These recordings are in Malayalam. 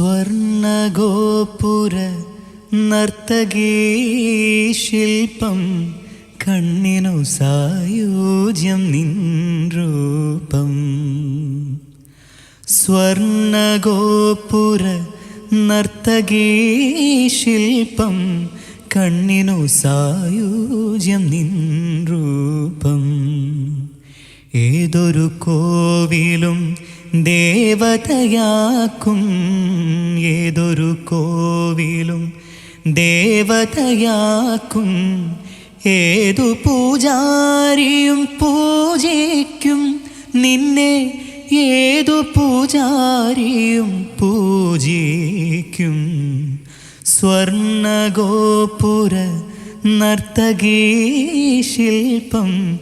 സ്വർണഗോപുര ഗോപുര ശില്പം കണ്ണിനു സായൂജ്യം നിൻ രൂപം സ്വർണഗോപുര നർത്തകീശില്പം കണ്ണിനു സായൂജ്യം നിൻ രൂപം ഏതൊരു കോവിലും ദേവതയാക്കും ഏതൊരു കോവിലും. ദേവതയാക്കും ഏതു പൂജാരിയും പൂജയ്ക്കും നിന്നെ ഏതു പൂജാരിയും പൂജിക്കും സ്വർണഗോപുര നർത്തകീ ശില്പം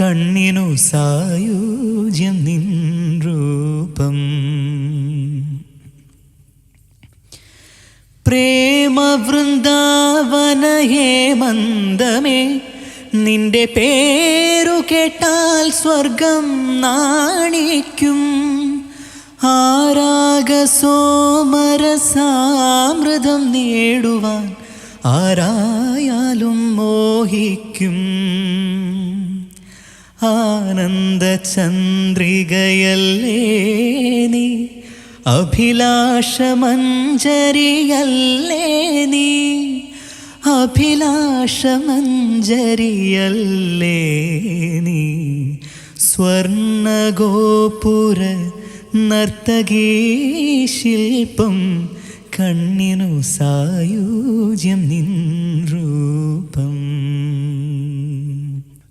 കണ്ണിനു സായുജ്യം രൂപം. പ്രേമവൃന്ദാവന ഹേമന്ദമേ നിന്റെ പേരു കേട്ടാൽ സ്വർഗം നാണിക്കും. ആരാഗസോമരസാമൃതം നേടുവാൻ ആരായാലും മോഹിക്കും. ആനന്ദ ചന്ദ്രികയല്ലേ നീ? അഭിലാഷമഞ്ജരിയല്ലേ നീ? അഭിലാഷമഞ്ജരിയല്ലേ നീ? സ്വർണഗോപുര നർത്തകീ ശില്പം കണ്ണിനു സായൂജ്യം നിൻ രൂപം.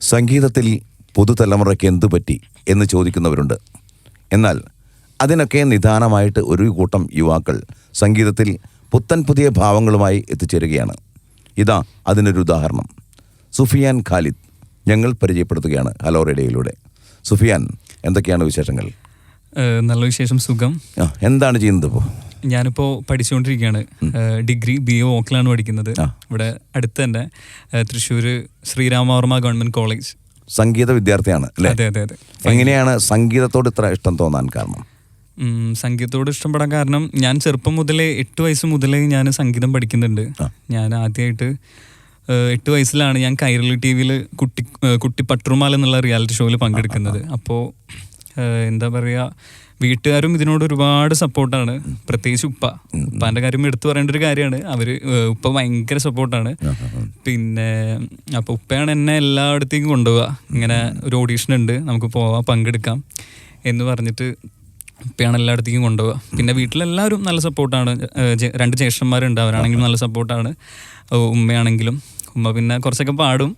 സംഗീതത്തിൽ പുതുതലമുറയ്ക്ക് എന്തു പറ്റി എന്ന് ചോദിക്കുന്നവരുണ്ട്. എന്നാൽ അതിനൊക്കെ നിദാനമായിട്ട് ഒരു കൂട്ടം യുവാക്കൾ സംഗീതത്തിൽ പുത്തൻ പുതിയ ഭാവങ്ങളുമായി എത്തിച്ചേരുകയാണ്. ഇതാ അതിനൊരു ഉദാഹരണം. സുഫിയാൻ ഖാലിദ് ഞങ്ങൾ പരിചയപ്പെടുത്തുകയാണ് ഹലോ റേഡിയോയിലൂടെ. സുഫിയാൻ എന്തൊക്കെയാണ് വിശേഷങ്ങൾ? നല്ല വിശേഷം സുഖം. എന്താണ് ചെയ്യുന്നത് ഇപ്പോൾ ഞാനിപ്പോൾ പഠിച്ചുകൊണ്ടിരിക്കുകയാണ്. ഡിഗ്രി ബി എ ഓക്കിലാണ് പഠിക്കുന്നത്. ഇവിടെ അടുത്ത് തന്നെ തൃശ്ശൂർ ശ്രീരാമവർമ്മ ഗവൺമെന്റ് കോളേജ്. സംഗീത വിദ്യാർത്ഥിയാണ് അല്ലേ? അതെ അതെ അതെ. എങ്ങനെയാണ് സംഗീതത്തോട് ഇത്ര ഇഷ്ടം തോന്നാൻ കാരണം? സംഗീതത്തോട് ഇഷ്ടപ്പെടാൻ കാരണം ഞാൻ ചെറുപ്പം മുതലേ എട്ട് വയസ്സ് മുതലേ ഞാൻ സംഗീതം പഠിക്കുന്നുണ്ട്. ഞാൻ ആദ്യമായിട്ട് എട്ട് വയസ്സിലാണ് ഞാൻ കൈരളി ടി വിയിൽ കുട്ടി കുട്ടി പട്രുമാൽ എന്നുള്ള റിയാലിറ്റി ഷോയിൽ പങ്കെടുക്കുന്നത്. അപ്പോൾ എന്താ പറയുക വീട്ടുകാരും ഇതിനോട് ഒരുപാട് സപ്പോർട്ടാണ്. പ്രത്യേകിച്ച് ഉപ്പ. ഉപ്പാന്റെ കാര്യം എടുത്തു പറയേണ്ട ഒരു കാര്യമാണ്. അവർ ഏഹ്, ഉപ്പ ഭയങ്കര സപ്പോർട്ടാണ്. പിന്നെ അപ്പോൾ ഉപ്പയാണ് എന്നെ എല്ലായിടത്തേക്കും കൊണ്ടുപോവുക ഇങ്ങനെ ഒരു ഓഡീഷൻ ഉണ്ട്. നമുക്ക് പോവാം പങ്കെടുക്കാം എന്ന് പറഞ്ഞിട്ട് ഉപ്പയാണ് എല്ലായിടത്തേക്കും കൊണ്ടുപോവുക പിന്നെ വീട്ടിലെല്ലാവരും നല്ല സപ്പോർട്ടാണ്. രണ്ട് ജ്യേഷ്ഠന്മാരുണ്ട്. അവരാണെങ്കിലും നല്ല സപ്പോർട്ടാണ്. ഉമ്മയാണെങ്കിലും. ഉമ്മ പിന്നെ കുറച്ചൊക്കെ പാടും.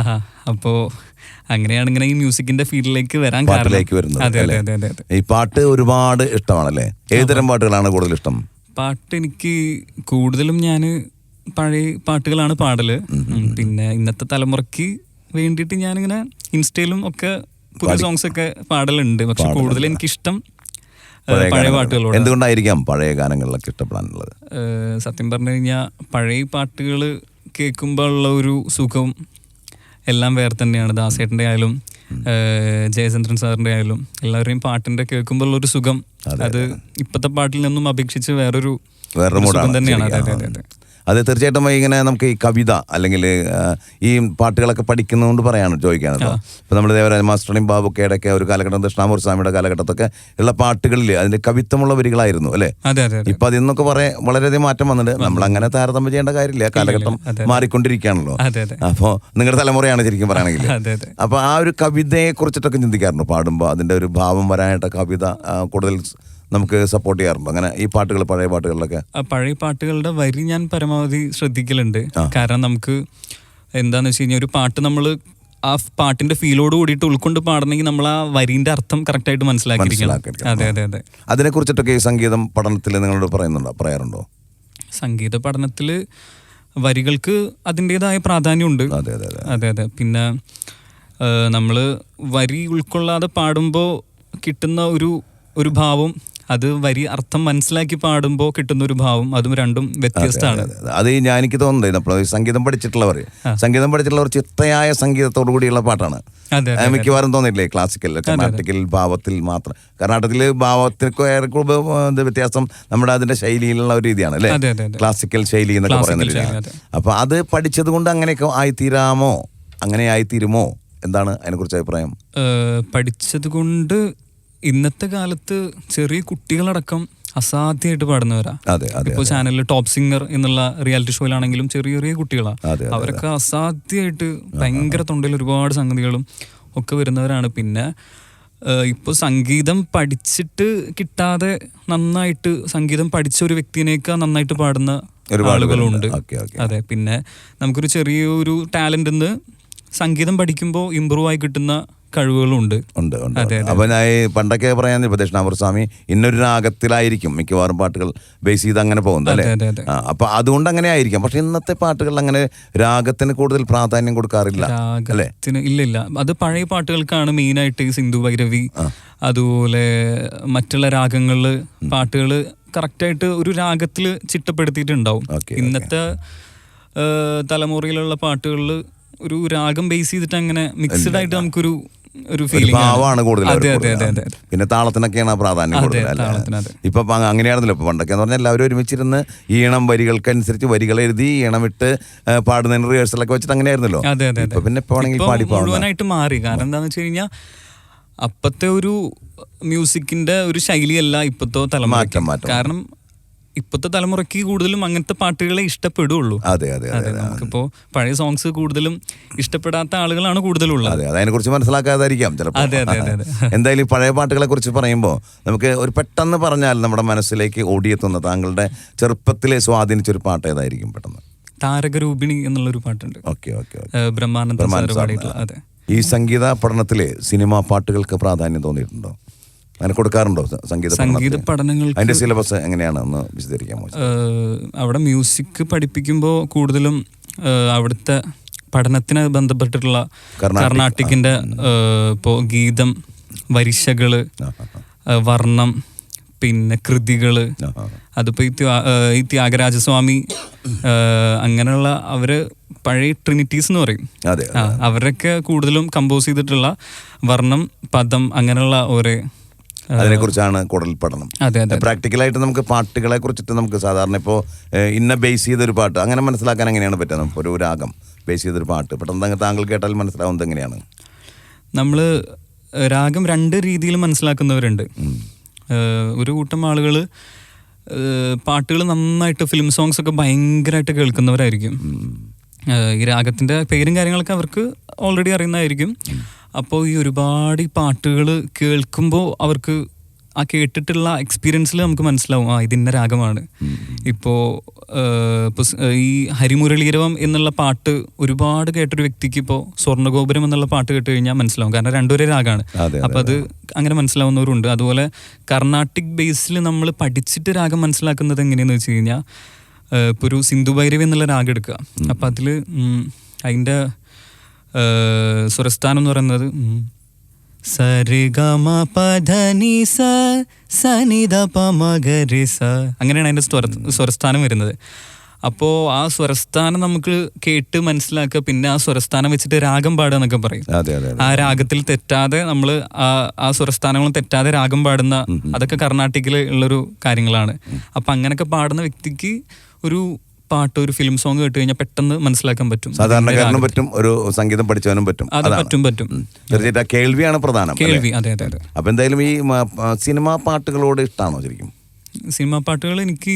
ആഹാ. അപ്പോൾ അങ്ങനെയാണ് ഇങ്ങനെ ഈ മ്യൂസിക്കിന്റെ ഫീൽഡിലേക്ക് വരാൻ പാട്ടിലേക്ക് വരുന്നത് ഈ പാട്ട് ഒരുപാട് ഇഷ്ടമാണല്ലേ? ഏതുതരം പാട്ടുകളാണ് കൂടുതൽ ഇഷ്ടം? പാട്ട് എനിക്ക് കൂടുതലും ഞാൻ പഴയ പാട്ടുകളാണ് പാടൽ. പിന്നെ ഇന്നത്തെ തലമുറയ്ക്ക് വേണ്ടിയിട്ട് ഞാനിങ്ങനെ ഇൻസ്റ്റയിലും ഒക്കെ പുതിയ സോങ്സ് ഒക്കെ പാടലുണ്ട്. പക്ഷെ കൂടുതൽ എനിക്ക് ഇഷ്ടം പഴയ. പാട്ടുകളോട് എന്തുകൊണ്ടായിരിക്കാം പഴയ ഗാനങ്ങളിലൊക്കെ ഇഷ്ടപ്പെടാനുള്ളത്? സത്യം പറഞ്ഞു കഴിഞ്ഞാൽ പഴയ പാട്ടുകൾ കേൾക്കുമ്പോൾ ഉള്ള ഒരു സുഖം എല്ലാം വേറെ തന്നെയാണ്. ദാസേട്ടന്റെ ആയാലും ജയചന്ദ്രൻ സാറിന്റെ ആയാലും എല്ലാവരുടെയും പാട്ടിന്റെ കേൾക്കുമ്പോൾ ഉള്ള ഒരു സുഖം. അത് ഇപ്പോഴത്തെ പാട്ടിൽ നിന്നും അപേക്ഷിച്ച് വേറൊരു സുഖം തന്നെയാണ്. അതെ അതെ അതെ. അതെ തീർച്ചയായിട്ടും ഇങ്ങനെ നമുക്ക് ഈ കവിത അല്ലെങ്കിൽ ഈ പാട്ടുകളൊക്കെ പഠിക്കുന്നതുകൊണ്ട് പറയാണ് ചോദിക്കാണ് ഇപ്പൊ നമ്മൾ ദേവരാജ മാസ്റ്ററുടെയും ബാബുക്കയുടെ ഒക്കെ ഒരു കാലഘട്ടം ദക്ഷിണാമൂർ സ്വാമിയുടെ കാലഘട്ടത്തൊക്കെ ഉള്ള പാട്ടുകളിൽ അതിന്റെ കവിത്വമുള്ള വരികളായിരുന്നു അല്ലേ? ഇപ്പം അതിന്നൊക്കെ പറയാൻ വളരെയധികം മാറ്റം വന്നിട്ടുണ്ട്. നമ്മൾ അങ്ങനെ താരതമ്യം ചെയ്യേണ്ട കാര്യമില്ല. കാലഘട്ടം മാറിക്കൊണ്ടിരിക്കുകയാണല്ലോ. അപ്പോൾ നിങ്ങളുടെ തലമുറയാണ് ശരിക്കും പറയുകയാണെങ്കിൽ അതെ ആ ഒരു കവിതയെ കുറിച്ചിട്ടൊക്കെ ചിന്തിക്കാറുണ്ട്? പാടുമ്പോൾ അതിന്റെ ഒരു ഭാവം വരാനായിട്ട് കവിത കൂടുതൽ നമുക്ക് സപ്പോർട്ട് ചെയ്യാറുണ്ട്. അങ്ങനെ ഈ പാട്ടുകൾ പഴയ പാട്ടുകളിലൊക്കെ? പഴയ പാട്ടുകളുടെ വരി ഞാൻ പരമാവധി ശ്രദ്ധിക്കലുണ്ട്. കാരണം നമുക്ക് എന്താന്ന് വെച്ച് കഴിഞ്ഞാൽ ഒരു പാട്ട് നമ്മൾ ആ പാട്ടിന്റെ ഫീലോട് കൂടിയിട്ട് ഉൾക്കൊണ്ട് പാടണമെങ്കിൽ നമ്മൾ ആ വരിന്റെ അർത്ഥം കറക്റ്റ് ആയിട്ട് മനസ്സിലാക്കിയിരിക്കണം. അതെ അതെ അതെ. അതിനെ കുറിച്ചിട്ടൊക്കെ ഈ സംഗീതം പഠനത്തിൽ നിങ്ങളോട് പറയുന്നുണ്ടോ? പറയാറുണ്ടോ? സംഗീത പഠനത്തിൽ വരികൾക്ക് അതിന്റെതായ പ്രാധാന്യമുണ്ട്. അതെ അതെ അതെ. അതെ അതെ. പിന്നെ നമ്മൾ വരി ഉൾക്കൊള്ളാതെ പാടുമ്പോൾ കിട്ടുന്ന ഒരു ഒരു ഭാവം അത് വരി അർത്ഥം മനസ്സിലാക്കി പാടുമ്പോൾ കിട്ടുന്ന ഒരു ഭാവം അതും രണ്ടും വ്യത്യസ്തമാണ്. അതെ, ഞാൻ എനിക്ക് തോന്നുന്നത് നമ്മൾ സംഗീതം പഠിച്ചിട്ടുള്ളവർ. സംഗീതം പഠിച്ചിട്ടുള്ളവർ ചിട്ടയായ സംഗീതത്തോടു കൂടിയുള്ള പാട്ടാണ്. മിക്കവാറും തോന്നിയില്ലേ ക്ലാസിക്കൽ കർണാടകയിൽ ഭാവത്തിൽ മാത്രം. കർണാടകത്തിൽ ഭാവത്തിനൊക്കെ ഏറെ കൂടുതൽ, വ്യത്യാസം നമ്മുടെ അതിന്റെ ശൈലിയിലുള്ള ഒരു രീതിയാണ് അല്ലേ. ക്ലാസിക്കൽ ശൈലി എന്നൊക്കെ പറയുന്ന രീതിയാണ്. അപ്പൊ അത് പഠിച്ചത് കൊണ്ട് അങ്ങനെയൊക്കെ ആയിത്തീരാമോ? അങ്ങനെ ആയിത്തീരുമോ? എന്താണ് അതിനെക്കുറിച്ച് അഭിപ്രായം? പഠിച്ചത് കൊണ്ട് ഇന്നത്തെ കാലത്ത് ചെറിയ കുട്ടികളടക്കം അസാധ്യമായിട്ട് പാടുന്നവരാ. ഇപ്പൊ ചാനലിൽ ടോപ്പ് സിംഗർ എന്നുള്ള റിയാലിറ്റി ഷോയിലാണെങ്കിലും ചെറിയ ചെറിയ അതെ, അവരൊക്കെ അസാധ്യമായിട്ട് ഭയങ്കര തൊണ്ടയിൽ ഒരുപാട് സംഗതികളും ഒക്കെ വരുന്നവരാണ്. പിന്നെ ഇപ്പോൾ സംഗീതം പഠിച്ചിട്ട് കിട്ടാതെ നന്നായിട്ട് സംഗീതം പഠിച്ച ഒരു വ്യക്തിനേക്കാൾ നന്നായിട്ട് പാടുന്ന ആളുകളുണ്ട്. അതെ പിന്നെ നമുക്കൊരു ചെറിയൊരു ടാലന്റ് സംഗീതം പഠിക്കുമ്പോൾ ഇമ്പ്രൂവ് ആയി കിട്ടുന്ന കഴിവുകളുണ്ട്. ഉണ്ട് ഉണ്ട് അപ്പൊ ഞാൻ പണ്ടൊക്കെ പറയാൻ ഇപ്പൊ ദക്ഷിണാമൂർ സ്വാമി ഇന്നൊരു രാഗത്തിലായിരിക്കും മിക്കവാറും പാട്ടുകൾ ബേസ് ചെയ്ത് അങ്ങനെ പോകുന്നത് അല്ലേ. അപ്പൊ അതുകൊണ്ട് അങ്ങനെ ആയിരിക്കും. പക്ഷെ ഇന്നത്തെ പാട്ടുകൾ അങ്ങനെ രാഗത്തിന് കൂടുതൽ പ്രാധാന്യം കൊടുക്കാറില്ല അല്ലേ? ഇല്ല ഇല്ല അത് പഴയ പാട്ടുകൾക്കാണ് മെയിൻ ആയിട്ട് സിന്ധു ഭൈരവി അതുപോലെ മറ്റുള്ള രാഗങ്ങളിൽ പാട്ടുകൾ കറക്റ്റായിട്ട് ഒരു രാഗത്തിൽ ചിട്ടപ്പെടുത്തിയിട്ടുണ്ടാവും. ഇന്നത്തെ തലമുറയിലുള്ള പാട്ടുകളിൽ ഒരു രാഗം ബേസ് ചെയ്തിട്ട് അങ്ങനെ മിക്സ്ഡ് ആയിട്ട് നമുക്കൊരു ഒരു ഭാവമാണ് കൂടുതൽ പിന്നെ താളത്തിനൊക്കെയാണ് പ്രാധാന്യം കൂടുതൽ. ഇപ്പൊ അങ്ങനെയായിരുന്നല്ലോ. അങ്ങനെയാണല്ലോ ഇപ്പൊ പണ്ടൊക്കെ എന്ന് പറഞ്ഞാൽ എല്ലാവരും ഒരുമിച്ചിരുന്ന് ഈണം വരികൾക്കനുസരിച്ച് വരികൾ എഴുതി ഈണമിട്ട് ഇട്ട് പാടുന്നതിന് റിഹേഴ്സലൊക്കെ വെച്ചിട്ട് അങ്ങനെയായിരുന്നല്ലോ. ഇപ്പൊ പിന്നെ പാടി മുഴുവനായിട്ട് മാറി. കാരണം എന്താന്ന് വെച്ച് കഴിഞ്ഞാൽ അപ്പത്തെ ഒരു മ്യൂസിക്കിന്റെ ഒരു ശൈലിയല്ല ഇപ്പത്തെ തലമാറ്റം മാറ്റം, മാറ്റം. കാരണം ഇപ്പത്തെ തലമുറയ്ക്ക് കൂടുതലും അങ്ങനത്തെ പാട്ടുകളെ ഇഷ്ടപ്പെടുള്ളൂ. അതെ അതെ അതെ നമുക്കിപ്പോ പഴയ സോങ്സ് കൂടുതലും ഇഷ്ടപ്പെടാത്ത ആളുകളാണ് കൂടുതലുള്ളത്. അതെ അതിനെ കുറിച്ച് മനസ്സിലാക്കാതായിരിക്കാം ചിലപ്പോൾ അതെ, അതെ, അതെ. എന്തായാലും ഈ പഴയ പാട്ടുകളെ കുറിച്ച് പറയുമ്പോൾ നമുക്ക് ഒരു പെട്ടെന്ന് പറഞ്ഞാൽ നമ്മുടെ മനസ്സിലേക്ക് ഓടിയെത്തുന്ന താങ്കളുടെ ചെറുപ്പത്തിലെ സ്വാധീനിച്ച ഒരു പാട്ട് ഏതായിരിക്കും പെട്ടെന്ന്? താരകരൂപിണി എന്നുള്ളൊരു പാട്ടുണ്ട്. ഓക്കെ ഓക്കെ ബ്രഹ്മാനന്ദ ഈ സംഗീത പഠനത്തിലെ സിനിമാ പാട്ടുകൾക്ക് പ്രാധാന്യം തോന്നിയിട്ടുണ്ടോ? അങ്ങനെ കൊടുക്കാറുണ്ടോ സംഗീത സംഗീത പഠനങ്ങൾ അതിന്റെ സിലബസ് എങ്ങനെയാണ് ഒന്ന് വിശദീകരിക്കാമോ അവിടെ മ്യൂസിക് പഠിപ്പിക്കുമ്പോൾ കൂടുതലും അവിടുത്തെ പഠനത്തിന് ബന്ധപ്പെട്ടിട്ടുള്ള കർണാട്ടിക്, കർണാട്ടിക്കിന്റെ ഇപ്പോ ഗീതം വരിശകൾ വർണം പിന്നെ കൃതികൾ. അതിപ്പോ ഈ ഈ ത്യാഗരാജസ്വാമി അങ്ങനെയുള്ള അവർ പഴയ ട്രിനിറ്റീസ് എന്ന് പറയും. അവരൊക്കെ കൂടുതലും കമ്പോസ് ചെയ്തിട്ടുള്ള വർണം പദം അങ്ങനെയുള്ള ഓരോ അതിനെ കുറിച്ചാണ് കൂടുതൽ പഠനം. പ്രാക്ടിക്കലായിട്ട് നമുക്ക് പാട്ടുകളെ കുറിച്ചിട്ട് നമുക്ക് സാധാരണ ഇപ്പോൾ ഇന്ന ബേസ് ചെയ്തൊരു പാട്ട് അങ്ങനെ മനസ്സിലാക്കാൻ എങ്ങനെയാണ് പറ്റുക? നമുക്ക് ഒരു രാഗം ബേസ് ചെയ്തൊരു പാട്ട്. പെട്ടെന്ന് താങ്കൾ കേട്ടാൽ മനസ്സിലാവുന്നത് എങ്ങനെയാണ്? നമ്മൾ രാഗം രണ്ട് രീതിയിൽ മനസ്സിലാക്കുന്നവരുണ്ട്. ഒരു കൂട്ടം ആളുകൾ പാട്ടുകൾ നന്നായിട്ട് ഫിലിം സോങ്സ് ഒക്കെ ഭയങ്കരമായിട്ട് കേൾക്കുന്നവരായിരിക്കും. ഈ രാഗത്തിന്റെ പേരും കാര്യങ്ങളൊക്കെ അവർക്ക് ഓൾറെഡി അറിയുന്നതായിരിക്കും. അപ്പോൾ ഈ ഒരുപാട് ഈ പാട്ടുകൾ കേൾക്കുമ്പോൾ അവർക്ക് ആ കേട്ടിട്ടുള്ള എക്സ്പീരിയൻസിൽ നമുക്ക് മനസ്സിലാവും ആ ഇതിന്റെ രാഗമാണ്. ഇപ്പോൾ ഇപ്പോൾ ഈ ഹരിമുരളീരവം എന്നുള്ള പാട്ട് ഒരുപാട് കേട്ടൊരു വ്യക്തിക്ക് ഇപ്പോൾ സ്വർണഗോപുരം എന്നുള്ള പാട്ട് കേട്ട് കഴിഞ്ഞാൽ മനസ്സിലാവും. കാരണം രണ്ടുപേരെ രാഗമാണ് അപ്പം അത് അങ്ങനെ മനസ്സിലാവുന്നവരുണ്ട്. അതുപോലെ കർണാട്ടിക് ബേസിൽ നമ്മൾ പഠിച്ചിട്ട് രാഗം മനസ്സിലാക്കുന്നത് എങ്ങനെയെന്ന് വെച്ച് കഴിഞ്ഞാൽ ഇപ്പോൾ ഒരു സിന്ധു ഭൈരവി എന്നുള്ള രാഗം എടുക്കുക. അപ്പം അതിൽ അതിന്റെ സ്വരസ്ഥാനം എന്ന് പറയുന്നത് ഉം, സരിഗമ പധനി സ സനിധ പമഗരി സ. അങ്ങനെയാണ് അതിന്റെ സ്വര സ്വരസ്ഥാനം വരുന്നത്. അപ്പോൾ ആ സ്വരസ്ഥാനം നമുക്ക് കേട്ട് മനസ്സിലാക്കുക പിന്നെ ആ സ്വരസ്ഥാനം വെച്ചിട്ട് രാഗം പാടുക എന്നൊക്കെ പറയും. ആ രാഗത്തിൽ തെറ്റാതെ നമ്മൾ ആ സ്വരസ്ഥാനങ്ങൾ തെറ്റാതെ രാഗം പാടുന്ന അതൊക്കെ കർണാട്ടിക്കിൽ ഉള്ളൊരു കാര്യങ്ങളാണ്. അപ്പം അങ്ങനെയൊക്കെ പാടുന്ന വ്യക്തിക്ക് ഒരു പാട്ട് ഒരു ഫിലിം സോങ് കേട്ട് കഴിഞ്ഞാൽ പെട്ടെന്ന് മനസ്സിലാക്കാൻ പറ്റും. സാധാരണക്കാരനും പറ്റും ഒരു സംഗീതം പഠിച്ചവനും പറ്റും. അത് പറ്റും പറ്റും. തീർച്ചയായിട്ടും കേൾവിയാണ് പ്രധാനം കേൾവി അതെ അതെ അതെ. അപ്പൊ എന്തായാലും ഈ സിനിമാ പാട്ടുകളോട് ഇഷ്ടമാണോ ശരിക്കും? സിനിമാ പാട്ടുകൾ എനിക്ക്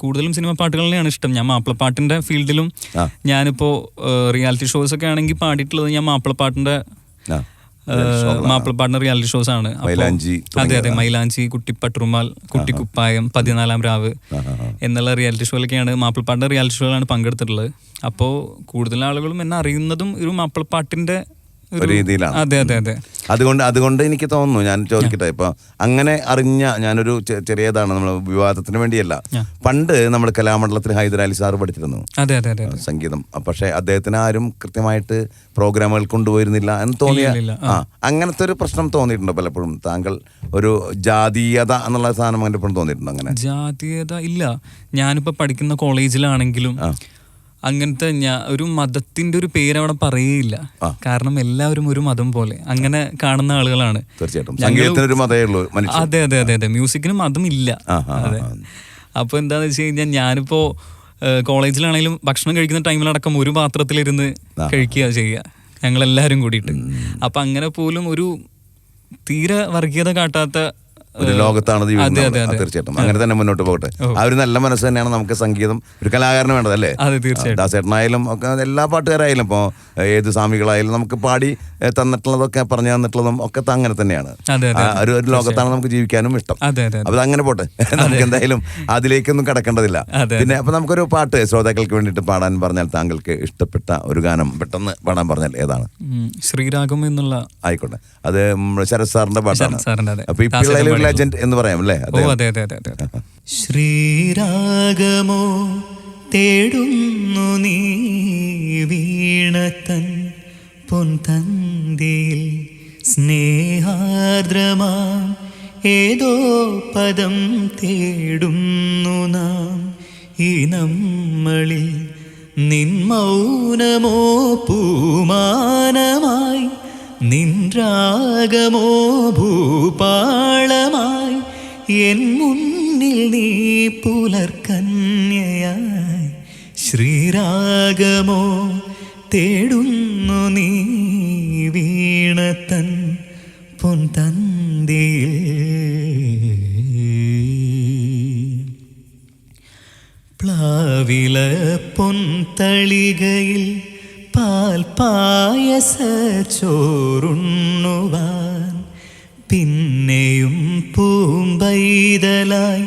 കൂടുതലും സിനിമാ പാട്ടുകൾ തന്നെയാണ് ഇഷ്ടം. ഞാൻ മാപ്പിളപ്പാട്ടിന്റെ ഫീൽഡിലും. ഞാനിപ്പോ റിയാലിറ്റി ഷോസ് ഒക്കെ ആണെങ്കിൽ പാടിയിട്ടുള്ളത് ഞാൻ മാപ്പിളപ്പാട്ടിന്റെ ഏഹ്, റിയാലിറ്റി ഷോസ് ആണ്. അതെ അതെ മൈലാഞ്ചി കുട്ടിപ്പട്ടുറുമാൽ കുട്ടിക്കുപ്പായം പതിനാലാം രാവ്. എന്നുള്ള റിയാലിറ്റി ഷോയിലൊക്കെയാണ് മാപ്പിളപ്പാടിന്റെ റിയാലിറ്റി ഷോയിലാണ് പങ്കെടുത്തിട്ടുള്ളത്. അപ്പോൾ കൂടുതൽ ആളുകളും എന്നെ അറിയുന്നതും ഒരു മാപ്പിളപ്പാട്ടിന്റെ ഒരു രീതിയിലാണ്. അതെ അതെ അതെ. അതുകൊണ്ട് അതുകൊണ്ട് എനിക്ക് തോന്നുന്നു ഞാൻ ചോദിക്കട്ടെ ഇപ്പൊ അങ്ങനെ അറിഞ്ഞ ഞാനൊരു ചെറിയതാണ് നമ്മൾ വിവാദത്തിന് വേണ്ടിയല്ല. പണ്ട് നമ്മൾ കലാമണ്ഡലത്തിൽ ഹൈദരാലി സാർ പഠിച്ചിരുന്നു. അതെ അതെ അതെ സംഗീതം. പക്ഷെ അദ്ദേഹത്തിന് ആരും കൃത്യമായിട്ട് പ്രോഗ്രാമുകൾ കൊണ്ടുപോയിരുന്നില്ല എന്ന് തോന്നിയ ആ. അങ്ങനത്തെ ഒരു പ്രശ്നം തോന്നിയിട്ടുണ്ടോ പലപ്പോഴും. താങ്കൾ ഒരു ജാതീയത എന്നുള്ള സാധനം അങ്ങനെ തോന്നിയിട്ടുണ്ടോ അങ്ങനെ? ജാതീയത ഇല്ല. ഞാനിപ്പോ പഠിക്കുന്ന കോളേജിലാണെങ്കിലും അങ്ങനത്തെ ഞാൻ ഒരു മതത്തിന്റെ ഒരു പേര് അവിടെ പറയുകയില്ല. കാരണം എല്ലാവരും ഒരു മതം പോലെ. അങ്ങനെ കാണുന്ന ആളുകളാണ്. തീർച്ചയായിട്ടും. അതെ അതെ അതെ അതെ. മ്യൂസിക്കിന് മതം ഇല്ല അതെ. അപ്പൊ എന്താന്ന് വെച്ച് കഴിഞ്ഞാൽ ഞാനിപ്പോ കോളേജിലാണെങ്കിലും ഭക്ഷണം കഴിക്കുന്ന ടൈമിലടക്കം ഒരു പാത്രത്തിലിരുന്ന് കഴിക്കുക ചെയ്യുക. ഞങ്ങൾ എല്ലാവരും കൂടിയിട്ട് അപ്പൊ അങ്ങനെ പോലും ഒരു തീരെ വർഗീയത കാട്ടാത്ത ഒരു ലോകത്താണ് ജീവിക്കുന്നത് തീർച്ചയായിട്ടും. അങ്ങനെ തന്നെ മുന്നോട്ട് പോകട്ടെ. ആ ഒരു നല്ല മനസ്സ് തന്നെയാണ് നമുക്ക് സംഗീതം ഒരു കലാകാരന് വേണ്ടത് അല്ലേ ദാസേട്ടനായാലും ഒക്കെ എല്ലാ പാട്ടുകാരായാലും ഇപ്പോൾ ഏത് സ്വാമികളായാലും നമുക്ക് പാടി തന്നിട്ടുള്ളതൊക്കെ പറഞ്ഞു തന്നിട്ടുള്ളതും ഒക്കെ അങ്ങനെ തന്നെയാണ്. ഒരു ഒരു ലോകത്താണ് നമുക്ക് ജീവിക്കാനും ഇഷ്ടം. അതെ അതെ അപ്പൊ അങ്ങനെ പോട്ടെ. നമുക്ക് എന്തായാലും അതിലേക്കൊന്നും കടക്കേണ്ടതില്ല. പിന്നെ അപ്പൊ നമുക്കൊരു പാട്ട് ശ്രോതാക്കൾക്ക് വേണ്ടിയിട്ട് പാടാൻ പറഞ്ഞാൽ താങ്കൾക്ക് ഇഷ്ടപ്പെട്ട ഒരു ഗാനം പെട്ടെന്ന് പാടാൻ പറഞ്ഞാൽ ഏതാണ്? ശ്രീരാഗം എന്നുള്ള ആയിക്കോട്ടെ. അത് ശരത് സാറിന്റെ പാട്ടാണ്. അപ്പൊ ഈ പിള്ളേർ ഒരു ലെജൻഡ് എന്ന് പറയാം അല്ലേ? അതെ അതെ അതെ അതെ ശ്രീരാഗമോ തേടുന്നു നീ വീണത്തൻ പൊൻതന്തിയിൽ സ്നേഹാർദ്രമാം ഏതോ പദം തേടുന്നു നാം ഈ നമ്മളിൽ നിൻ മൗനമോ പൂമാനമായി നിൻ രാഗമോ ഭൂപാളമായി എൻ മുന്നിൽ നീ പുലർക്കന്യയായി ശ്രീരാഗമോ തേടുന്നു നീ വീണത്തൻ പൊൻതന്തിയിൽ. പ്ലാവില പൊൻതളികയിൽ പായസ ചോറുണ്ണുവാൻ പിന്നെയും പൂമ്പൈതലായി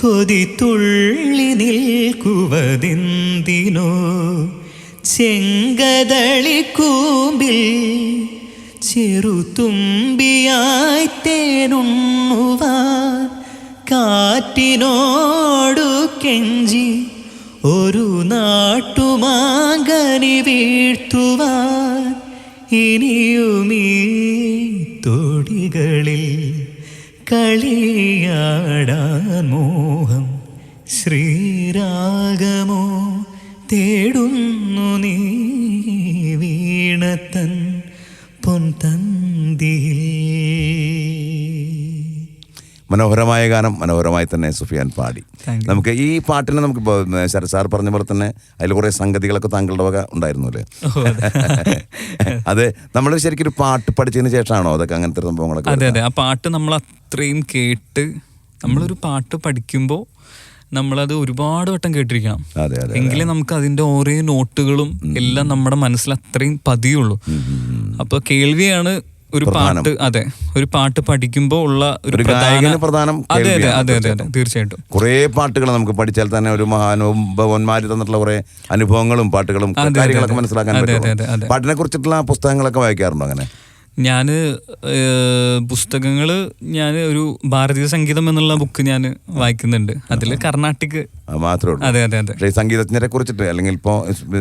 കൊതിത്തുള്ളി നിൽക്കുവതെന്തിനോ? ചെങ്കതളിക്കൂമ്പിൽ ചെറുതുമ്പിയായി തേനുണ്ണുവാൻ കാറ്റിനോടു കെഞ്ചി ഒരു നാട്ടുമാങ്കനി വീഴ്ത്തുവാൻ ഇനിയുമീ തൊടികളിൽ കളിയാടാൻ മോഹം ശ്രീരാഗമോ തേടുന്നു മനോഹരമായ ഗാനം മനോഹരമായി തന്നെ സുഫിയാൻ പാടി. നമുക്ക് ഈ പാട്ടിന് നമുക്കിപ്പോൾ ശരത് സാർ പറഞ്ഞ പോലെ തന്നെ അതിൽ കുറേ സംഗതികളൊക്കെ താങ്കളുടെ വക ഉണ്ടായിരുന്നു അല്ലേ? അത്. നമ്മൾ ശരിക്കും ഒരു പാട്ട് പഠിച്ചതിന് ശേഷമാണോ അതൊക്കെ അങ്ങനത്തെ സംഭവങ്ങളൊക്കെ അതെ അതെ. ആ പാട്ട് നമ്മൾ അത്രയും കേട്ട് നമ്മളൊരു പാട്ട് പഠിക്കുമ്പോൾ നമ്മളത് ഒരുപാട് വട്ടം കേട്ടിരിക്കണം. അതെ അതെ എങ്കിലേ നമുക്ക് അതിന്റെ ഓരോ നോട്ടുകളും എല്ലാം നമ്മുടെ മനസ്സിൽ അത്രയും പതിയുള്ളൂ. അപ്പൊ കേൾവിയാണ് ഒരു പാട്ട് അതെ ഒരു പാട്ട് പഠിക്കുമ്പോൾ ഉള്ള ഒരു ഗായകന് പ്രധാനം അതെ അതെ അതെ അതെ അതെ തീർച്ചയായിട്ടും. കുറേ പാട്ടുകൾ നമുക്ക് പഠിച്ചാൽ തന്നെ ഒരു മഹാനുഭവന്മാർ തന്നിട്ടുള്ള കുറേ അനുഭവങ്ങളും പാട്ടുകളും കാര്യങ്ങളൊക്കെ മനസ്സിലാക്കാൻ പറ്റും. പാട്ടിനെ കുറിച്ചിട്ടുള്ള പുസ്തകങ്ങളൊക്കെ വായിക്കാറുണ്ടോ അങ്ങനെ? ഞാൻ പുസ്തകങ്ങൾ ഞാൻ ഒരു ഭാരതീയ സംഗീതം എന്നുള്ള ബുക്ക് ഞാൻ വായിക്കുന്നുണ്ട്. അതിൽ കർണാട്ടിക്. മാത്രമേ അതെ അതെ സംഗീതജ്ഞരെ കുറിച്ചിട്ട് അല്ലെങ്കിൽ ഇപ്പോൾ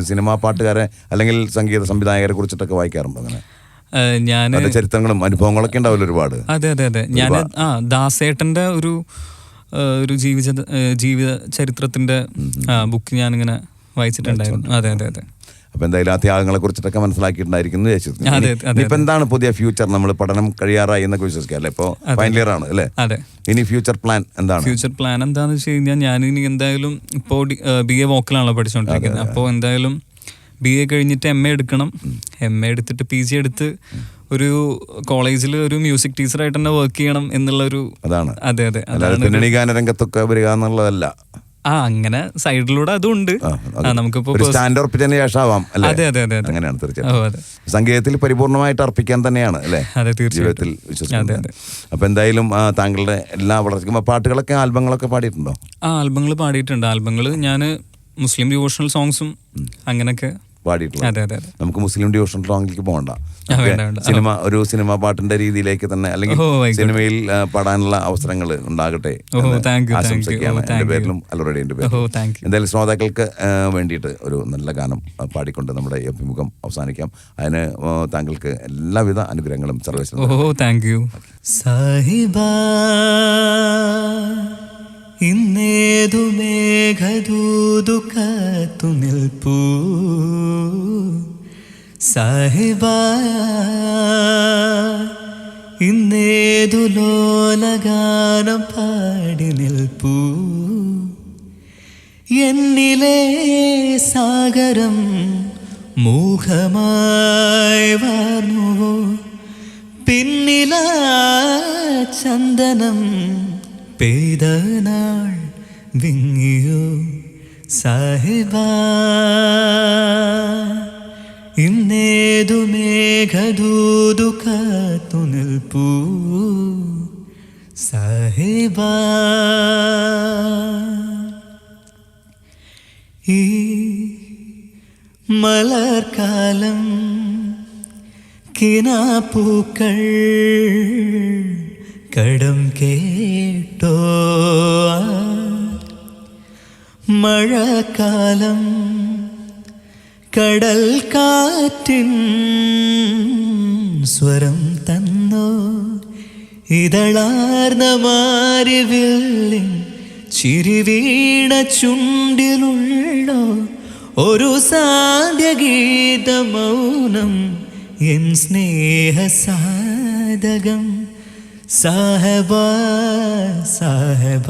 സിനിമാ പാട്ടുകാരെ അല്ലെങ്കിൽ സംഗീത സംവിധായകരെ കുറിച്ചിട്ടൊക്കെ വായിക്കാറുണ്ടോ അങ്ങനെ? ഞാൻ ചരിത്രങ്ങളും അനുഭവങ്ങളൊക്കെ ഉണ്ടാവില്ല ഒരുപാട്? അതെ അതെ അതെ. ഞാൻ ആ ദാസേട്ടന്റെ ഒരു ഒരു ജീവിത ജീവിത ചരിത്രത്തിന്റെ ബുക്ക് ഞാനിങ്ങനെ വായിച്ചിട്ടുണ്ടായിരുന്നു. അതെ അതെ അതെ. അപ്പൊ എന്തായാലും ആ ത്യാഗങ്ങളെ കുറിച്ചിട്ടൊക്കെ മനസ്സിലാക്കിയിട്ടുണ്ടായിരിക്കുന്നു എന്താണ് പുതിയ ഫ്യൂച്ചർ? നമ്മൾ പഠനം കഴിയാറായി എന്നൊക്കെ വിശ്വസിക്കാം അല്ലേ? ഇപ്പോൾ ഫൈനൽ ഇയർ ആണ് അല്ലേ? ഇനി ഫ്യൂച്ചർ പ്ലാൻ എന്താണ്? ഫ്യൂച്ചർ പ്ലാൻ എന്താണെന്ന് വെച്ച് കഴിഞ്ഞാൽ ഞാൻ ഇനി എന്തായാലും ഇപ്പോ ബി എ വോക്കലാണല്ലോ പഠിച്ചുകൊണ്ടിരിക്കുന്നത് അപ്പോൾ എന്തായാലും ബി എ കഴിഞ്ഞിട്ട് എം എ എടുക്കണം. എം എ എടുത്തിട്ട് പി ജി എടുത്ത് ഒരു കോളേജിൽ ഒരു മ്യൂസിക് ടീച്ചറായിട്ട് തന്നെ വർക്ക് ചെയ്യണം എന്നുള്ള ഒരു അതാണ്. അതെ അതെ പിന്നണി ഗാന രംഗത്തൊക്കെ വരിക എന്നുള്ളതല്ല. ആ അങ്ങനെ സൈഡിലൂടെ അതുണ്ട്. നമുക്കിപ്പോ സ്റ്റാൻഡ് ഉറപ്പിച്ചതിന് ശേഷമാവാം അതെ അതെ അതെ അങ്ങനെയാണ് തീർച്ചയായിട്ടും. സംഗീതത്തിൽ പരിപൂർണമായിട്ട് അർപ്പിക്കാൻ തന്നെയാണ് അല്ലേ? അതെ തീർച്ചയായിട്ടും. ജീവിതത്തിൽ വിശ്വസിക്കുന്നത്. അപ്പൊ എന്തായാലും താങ്കളുടെ എല്ലാ വളർച്ചയ്ക്കും പാട്ടുകളൊക്കെ ആൽബങ്ങളൊക്കെ പാടിയിട്ടുണ്ടോ? ആ ആൽബങ്ങൾ പാടിയിട്ടുണ്ട്. ആൽബങ്ങൾ ഞാൻ മുസ്ലിം ഡിവോഷണൽ സോങ്സും അങ്ങനെയൊക്കെ പാടിയിട്ടുള്ളത് അതെ അതെ അതെ നമുക്ക് മുസ്ലിം ഡിവിഷൻ സോങ്ങിലേക്ക് പോകണ്ട. സിനിമ ഒരു സിനിമ പാട്ടിന്റെ രീതിയിലേക്ക് തന്നെ അല്ലെങ്കിൽ സിനിമയിൽ പാടാനുള്ള അവസരങ്ങൾ ഉണ്ടാകട്ടെ. ആശംസിക്കുകയാണ് you. പേരിലും അല്ലുറയുടെ എന്റെ you. എന്തായാലും ശ്രോതാക്കൾക്ക് വേണ്ടിയിട്ട് ഒരു നല്ല ഗാനം പാടിക്കൊണ്ട് നമ്മുടെ ഈ അഭിമുഖം അവസാനിക്കാം അതിന് താങ്കൾക്ക് എല്ലാവിധ അനുഗ്രഹങ്ങളും സർവേശ്വരം ഓ താങ്ക് യു സാഹിബാ ഇന്നേതു മേഘദൂതു കാത്തു നിൽപ്പൂ. സാഹിബ ഇന്നേതു ലോലഗാനം പാടി നിൽപ്പൂ. എന്നിലെ സാഗരം മൂഖമായി വാർന്നുവോ. പിന്നില ചന്ദനം പെയ്ത നാൾ വിങ്ങിയോ സാഹിബ? ഇന്നേതു മേഘദൂതു കാത്തു നിൽപ്പൂ സാഹിബ? ഈ മലർക്കാലം കിനാപ്പൂക്കൾ കടം കേട്ടോ? മഴക്കാലം കടൽ കാറ്റിൻ സ്വരം തന്നോ? ഇതളാർന്ന മാരിവില്ലിൻ ചിരിവീണ ചുണ്ടിലുള്ളോ? ഒരു സാധ്യഗീത മൗനം എൻ സ്നേഹസാധകം. സാഹബ സാഹബ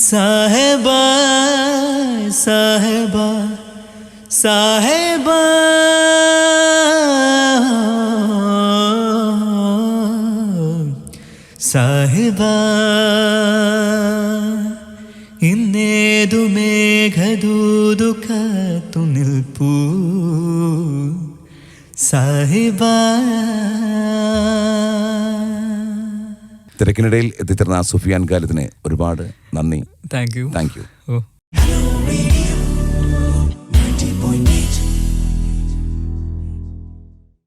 സാഹബ സാഹബ സാഹബ സാഹിബ ഇന്നേതു മേഘദൂതു കാത്തു നിൽപ്പൂ സാഹിബ തിരക്കിനിടയിൽ എത്തിച്ചേർന്ന സുഫിയാൻ ഖാലിദിന് ഒരുപാട് നന്ദി. Thank you thank you